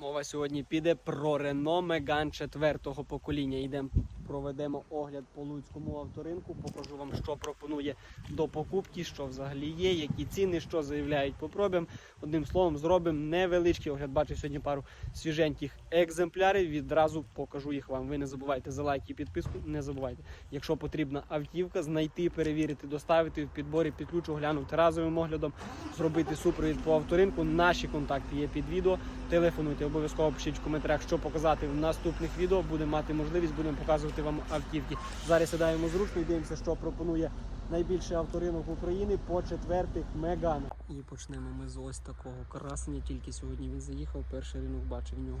Мова сьогодні піде про Renault Megane четвертого покоління. Йдемо, проведемо огляд по луцькому авторинку. Покажу вам, що пропонує до покупки, що взагалі є, які ціни, що заявляють по пробам. Одним словом, зробимо невеличкий огляд. Бачу сьогодні пару свіженьких екземплярів. Відразу покажу їх вам. Ви не забувайте за лайк і підписку. Не забувайте. Якщо потрібна автівка, знайти, перевірити, доставити в підборі під ключ, оглянути разовим оглядом, зробити супровід по авторинку. Наші контакти є під відео. Телефонуйте, обов'язково пишіть в коментарях, що показати в наступних відео. Будемо мати можливість, будемо показувати вам автівки. Зараз сідаємо зручно і дивимося, що пропонує найбільший авторинок України по четвертих меганах. І почнемо ми з ось такого красення. Тільки сьогодні він заїхав. Перший ринок бачив в нього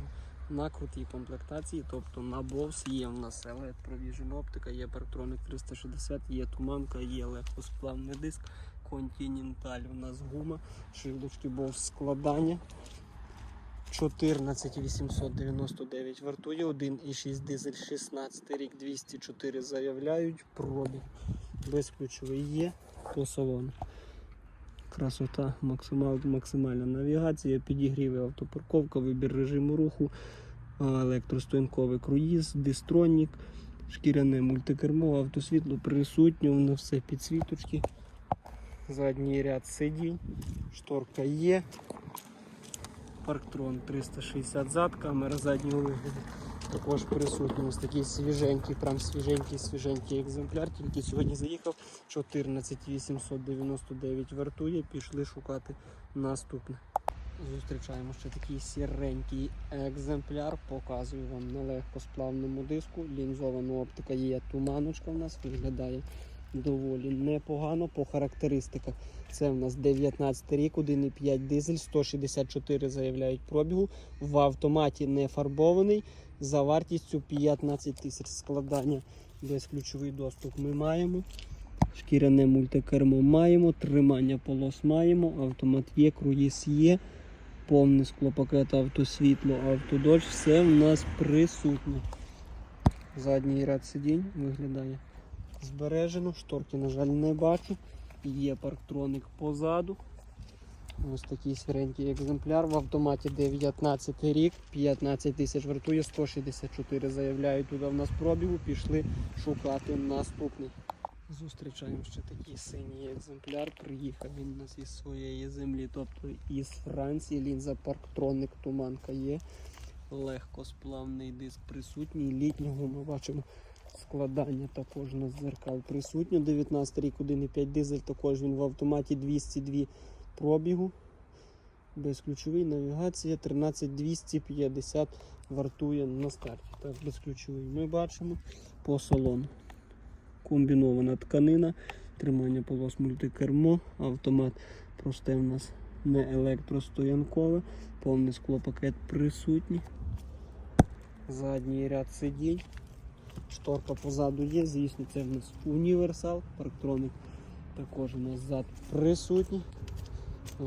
на крутій комплектації, тобто на Bose є в нас LED Provision оптика, є Parktronic 360, є туманка, є легкосплавний диск, Continental у нас гума, шильдочки Bose складання. 14899 вартує, 1,6 дизель 16 рік 204 заявляють, пробіг безключовий є по салону. Красота, максимал, максимальна навігація, підігріви автопарковка, вибір режиму руху, електростоянковий круїз, дистронік, шкіряне мультикермо, автосвітло присутнє, воно все підсвіточки. Задній ряд сидінь, шторка є. Парктрон 360 зад, камера заднього вигляду. Також присутній ось такий свіженький, прям свіженький, свіженький екземпляр. Тільки сьогодні заїхав 14899 вартує. Пішли шукати наступне. Зустрічаємо ще такий сіренький екземпляр. Показую вам на легкосплавному диску. Лінзована оптика є туманочка в нас, виглядає доволі непогано по характеристиках. Це в нас 19 рік, 1,5 дизель, 164 заявляють пробігу. В автоматі не фарбований. За вартістю 15 тисяч складання. Безключовий доступ ми маємо. Шкіряне мультикермо маємо, тримання полос маємо, автомат є, круїз є, повний склопакет автосвітло, автодощ, все в нас присутнє. Задній ряд сидінь виглядає збережено, шторки, на жаль, не бачу. Є парктроник позаду. Ось такий сіренький екземпляр. В автоматі 19 рік, 15 тисяч вартує, 164 заявляють туди в нас пробігу, пішли шукати наступний. Зустрічаємо ще такий синій екземпляр. Приїхав він у нас із своєї землі, тобто із Франції. Лінза парктроник, туманка є. Легкосплавний диск присутній. Літнього ми бачимо складання також на зеркал присутнє. 19 рік 1,5 дизель, також він в автоматі 202 пробігу. Безключовий навігація 13250 вартує на старті. Так, безключовий ми бачимо по салону. Комбінована тканина, тримання полос мультикермо, автомат просте в нас не електростоянкове, повний склопакет присутній. Задній ряд сидінь. Шторка позаду є, звісно, це в нас універсал, парктроник також у нас зад присутній.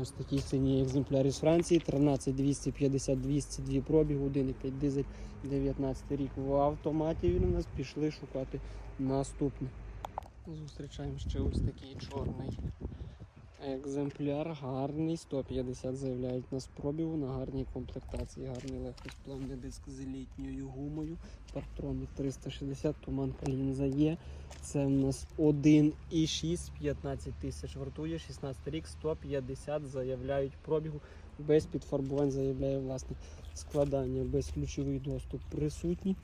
Ось такий синій екземпляр із Франції, 13 250 202 пробіг, 1,5 дизель, 19 рік в автоматі він у нас пішли шукати наступний. Зустрічаємо ще ось такий чорний екземпляр, гарний, 150 заявляють нас пробігу на гарній комплектації, гарний легкосплавний диск з літньою гумою, парктроник 360, туманка лінза є. Це в нас 1,6, 15 тисяч вартує, 16 рік, 150 заявляють пробігу, без підфарбувань заявляє власник. Складання, безключовий доступ присутній.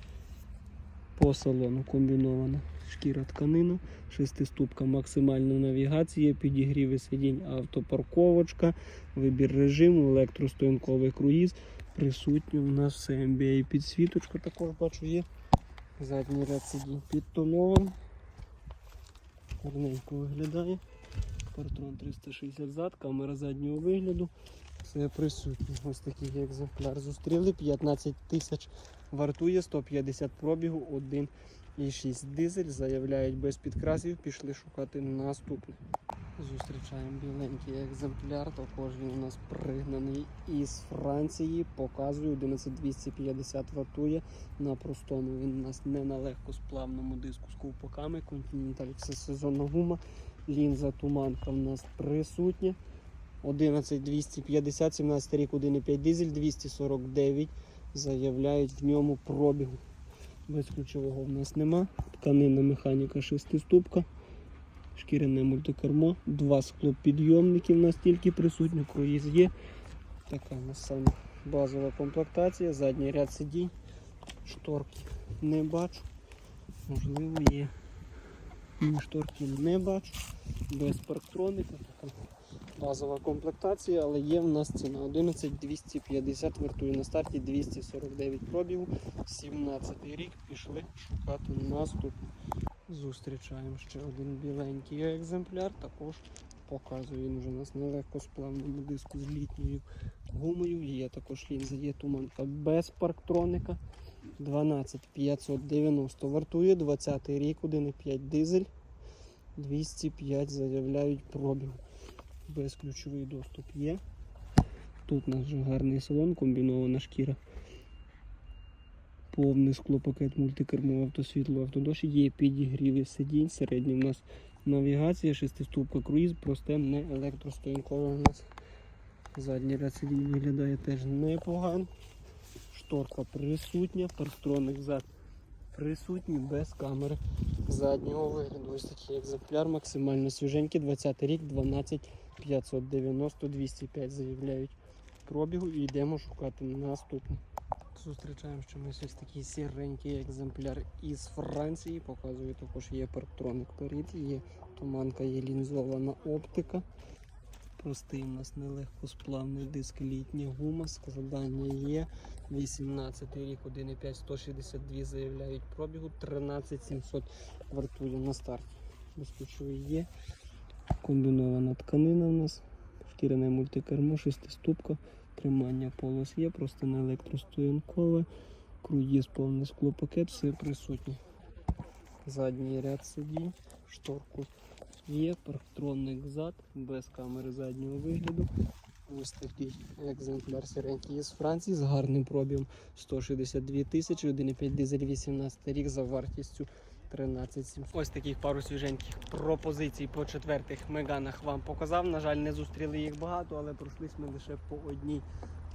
По салону комбінована шкіра тканина, шестиступка максимальна навігація, підігріви сидінь, автопарковочка, вибір режиму, електростоянковий круїз. Присутньо у нас все MBA підсвіточка також бачу є. Задній ряд сидінь підтонований. Гарненько виглядає. Партрон 360 зад, камера заднього вигляду. Все присутнє. Ось такий екземпляр зустріли. 15 тисяч вартує, 150 пробігу, 1,6 дизель. Заявляють без підкрасів, пішли шукати наступний. Зустрічаємо біленький екземпляр. Також він у нас пригнаний із Франції. Показую 11250 вартує. На простому він у нас не на легкосплавному диску з ковпаками. Continental це сезонна гума. Лінза туманка в нас присутня. 11 250, 17 рік 1,5 дизель, 249 заявляють в ньому пробігу. Без ключового в нас нема. Тканина механіка шестиступка, шкіряне мультикермо, два склопідйомники в нас тільки присутні, круїз є. Така у нас саме базова комплектація, задній ряд сидінь, шторки не бачу. Можливо, є. Шторки не бачу. Без парктроника. Така базова комплектація, але є в нас ціна 11 250, вартує на старті 249 пробігу. 17 рік пішли шукати наступ. Зустрічаємо ще один біленький екземпляр. Також показує він вже у нас на легкосплавному диску з літньою гумою. Є також лінза, є туманка без парктроника. 12 590 вартує, 20 рік, 1,5 дизель. 205 заявляють пробіг. Безключовий доступ є. Тут у нас вже гарний салон, комбінована шкіра. Повний склопакет мультикермо, автосвітло, автодощ. Є підігріви сидінь. Середній у нас навігація, шестиступка круїз, просте, не електростоянкове у нас. Задній ряд сидінь виглядає теж непогано. Шторка присутня, парктроник зад присутній без камери заднього вигляду. Ось такий екземпляр, максимально свіженький, 20 рік, 12 590, 205 заявляють пробігу і йдемо шукати наступний. Зустрічаємо, що ми ось такий сіренький екземпляр із Франції. Показує також є парктроник перед, є туманка, є лінзована оптика. Простий у нас нелегкосплавний диск літня гума, складання є. 18 рік, 1,5, 162 заявляють пробігу, 13 700 вартує на старті. Безключовий є. Комбінована тканина у нас, шкіряне мультикермо, шестиступка, тримання полос є, просто не електростоянкове, круїз, повний склопакет, все присутнє. Задній ряд сидінь, шторку є, парктронник зад, без камери заднього вигляду. Ось такий екземпляр сіренький із Франції з гарним пробігом 162 тисячі, 1,5 дизель 18 рік за вартістю 13 700. Ось таких пару свіженьких пропозицій по четвертих меганах вам показав. На жаль, не зустріли їх багато, але пройшлись ми лише по одній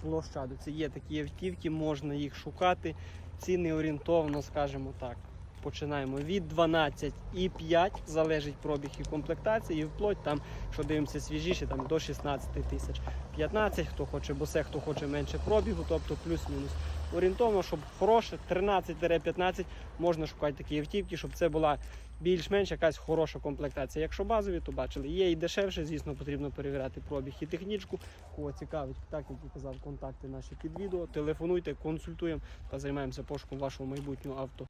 площаду. Це є такі автівки, можна їх шукати. Ціни орієнтовно, скажімо так. Починаємо від 12,5, залежить пробіг і комплектації, і вплоть там, що дивимося свіжіше, там до 16 тисяч. 15, хто хоче босе, хто хоче менше пробігу, тобто плюс-мінус. Орієнтовно, щоб хороше, 13-15 можна шукати такі автівки, щоб це була більш-менш якась хороша комплектація. Якщо базові, то бачили, є і дешевше, звісно, потрібно перевіряти пробіг і технічку. Кого цікавить, так як і казав, контакти наші під відео. Телефонуйте, консультуємо та займаємося пошуком вашого майбутнього авто.